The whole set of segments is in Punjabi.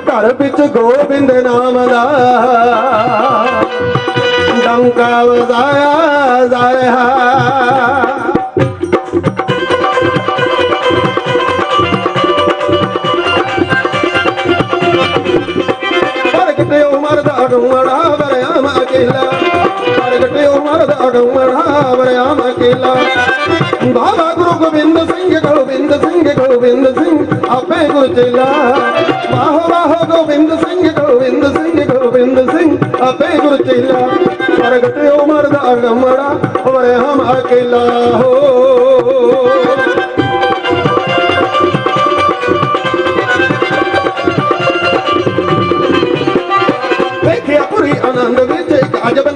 ਘਰ ਵਿੱਚ ਗੋਬਿੰਦ ਨਾਮ ਦਾ। ਡੰਕਾ ਵਜਾਇਆ ਜਾਇਆ। ਰਿਹਾ ਪ੍ਰਗਟੇ ਉਮਰ ਦਾ ਡੂਮੜਾ ਵਰਿਆਮ ਅਕੇਲਾ ਪ੍ਰਗਟੇ ਉਮਰ ਦਾ ਡੂਮੜਾ ਵਰਿਆਮ ਅਕੇਲਾ ਬਾਬਾ ਗੋਬਿੰਦ ਸਿੰਘ ਗੋਬਿੰਦ ਸਿੰਘ ਗੋਬਿੰਦ ਸਿੰਘ, ਆਪੇ ਗੁਰ ਵਾਹ ਵਾਹ, ਗੋਬਿੰਦ ਸਿੰਘ ਗੋਬਿੰਦ ਸਿੰਘ ਗੋਬਿੰਦ ਸਿੰਘ, ਆਪੇ ਗੁਰ ਚੇਲਾ ਉਮਰ ਦਾ ਡੂਮੜਾ ਵਰਿਆਮ ਅਕੇਲਾ ਹੋ। ਵੇਖਿਆ ਪੁਰੀ ਆਨੰਦ ਵਿੱਚ ਇੱਕ ਅਜਬ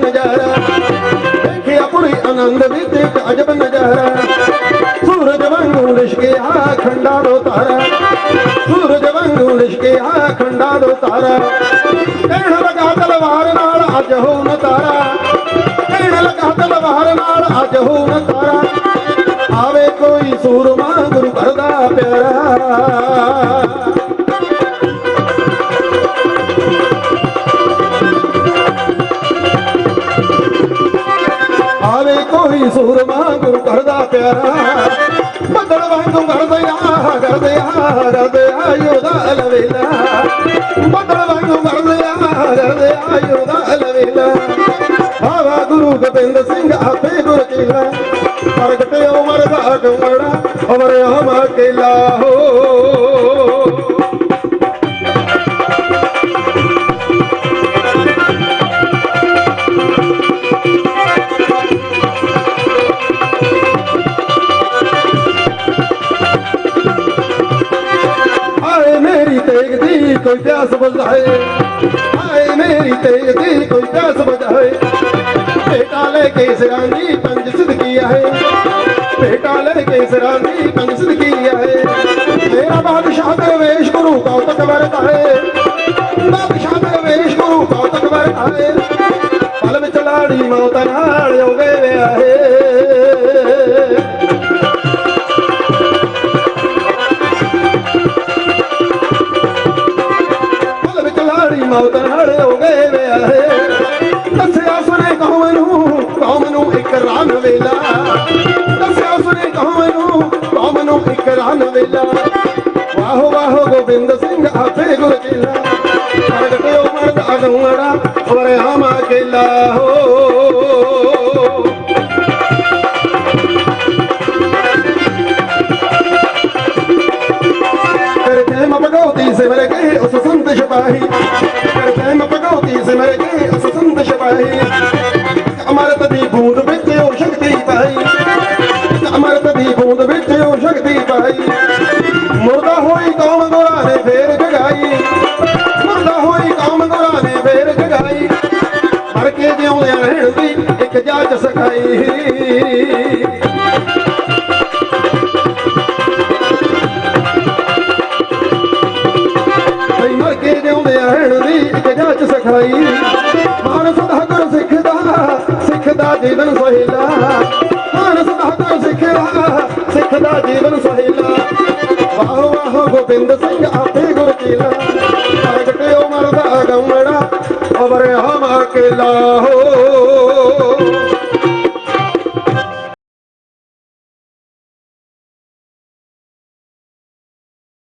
ਤਾਰਾ। ਕਹਿਣ ਲਗਾ ਤਲਵਾਰ ਨਾਲ ਅੱਜ ਹੋ ਤਾਰਾ। ਕਹਿਣ ਲਗਾ ਤਲਵਾਰ ਨਾਲ ਅੱਜ ਹੋ ਤਾਰਾ। ਆਵੇ ਕੋਈ ਸੂਰਮਾ ਆਵੇ ਕੋਈ ਸੂਰਮਾ ਗੁਰੂ ਘਰ ਦਾ ਪਿਆਰਾ। ਬੱਦਲ ਵਾਂਗੂ ਗਰਦੇ ਆ ਕਰਦੇ ਆ ਗਰਦੇ ਆ ਯੋਦਾ ਲਵੇਲਾ ਬੱਦਲ ਵਾਂਗੂ ਗਰਦੇ ਆ ਗਰਦੇ ਆ ਯੋਦਾ ਲਵੇਲਾ ਆਵਾ ਗੁਰੂ ਗੋਬਿੰਦ ਸਿੰਘ, ਆਪੇ ਗੁਰ ਚੇਲਾ ਪ੍ਰਗਟੇ ਉਮਰ ਦਾ ਡੁੰਗੜਾ ਅਮਰ ਹਮ ਕੇਲਾ। ਹੋ ਤੇਗ ਦੀ ਕੋਈ ਪਿਆਸ ਬੁਝਾਏ। ਆਏ ਮੇਰੀ ਤੇਗ ਦੀ ਕੋਈ ਪਿਆਸ ਬੁਝਾਏ। ਬੇਟਾ ਲੈ ਕੇ ਸਿਰਾਂ ਦੀ ਪੰਜ ਸਿੱਧਕੀ ਆਏ ਬੇਟਾ ਲੈ ਕੇ ਸਿਰਾਂ ਦੀ ਪੰਜ ਸਿੱਧਕੀ ਆਏ ਮੇਰਾ ਬਾਦਸ਼ਾਹ ਦਰਵੇਸ਼ ਗੁਰੂ ਕੌਤਕ ਵਰਤਾਏ ਬਾਦਸ਼ਾਹ ਦਰਵੇਸ਼ ਗੁਰੂ ਕੌਤਕ ਵਰਤਾਏ ਪਲ ਵਿੱਚ ਲਾੜੀ ਮੌਤ ਨਾਲ ਹੋਵੇ ਵਿਆਹੇ। ਪਲ ਮੌਤ ਹੜੇ ਹੋ ਗਏ ਵਿਆਹੇ ਦੱਸਿਆ ਸੁਨੇ ਕਹੋ ਨੂੰ ਕੌਮ ਨੂੰ ਇੱਕ ਰਾਨ ਵੇਲਾ। ਦੱਸਿਆ ਸੁਨੇ ਕਹੋ ਨੂੰ ਕੌਮ ਨੂੰ ਇੱਕ ਰਾਨ ਵੇਲਾ। ਵਾਹ ਵਾਹ ਗੋਬਿੰਦ ਸਿੰਘ ਆਪੇ ਗੁਰ ਚੇਲਾ ਪ੍ਰਗਟਿਓ ਮਰਦਾ ਗਉੜਾ ਹੋਰੇ ਹਮਾ ਕੇਲਾ ਹੋ ਸਿਮਰ ਕੇ, ਉਸ ਸੰਤ ਸਿਪਾਹੀ। ਅਮਰਤ ਦੀ ਬੂੰਦ ਵਿੱਚ ਉਹ ਸ਼ਕਤੀ ਪਾਈ। ਮੁਰਦਾ ਹੋਈ ਕੌਮ ਗੋਰਾ ਨੇ ਫੇਰ ਜਗਾਈ। ਮੁਰਦਾ ਹੋਈ ਕੌਮ ਗੋਰਾ ਨੇ ਫੇਰ ਜਗਾਈ। ਮਰ ਕੇ ਜਿਉਂਦਿਆਂ ਰਹਿਣ ਦੀ ਇੱਕ ਜਾਚ ਸਿਖਾਈ। ਕਈ ਮਰ ਮਾਨਸ ਦਾ ਗੁਰ ਸਿੱਖਦਾ ਸਿੱਖਦਾ ਜੀਵਨ ਸੋਹਿਲਾ। ਸਿੱਖਦਾ ਸਿੱਖਦਾ ਜੀਵਨ ਸੋਹਿਲਾ ਵਾਹ ਵਾਹ ਗੋਬਿੰਦ ਸਿੰਘ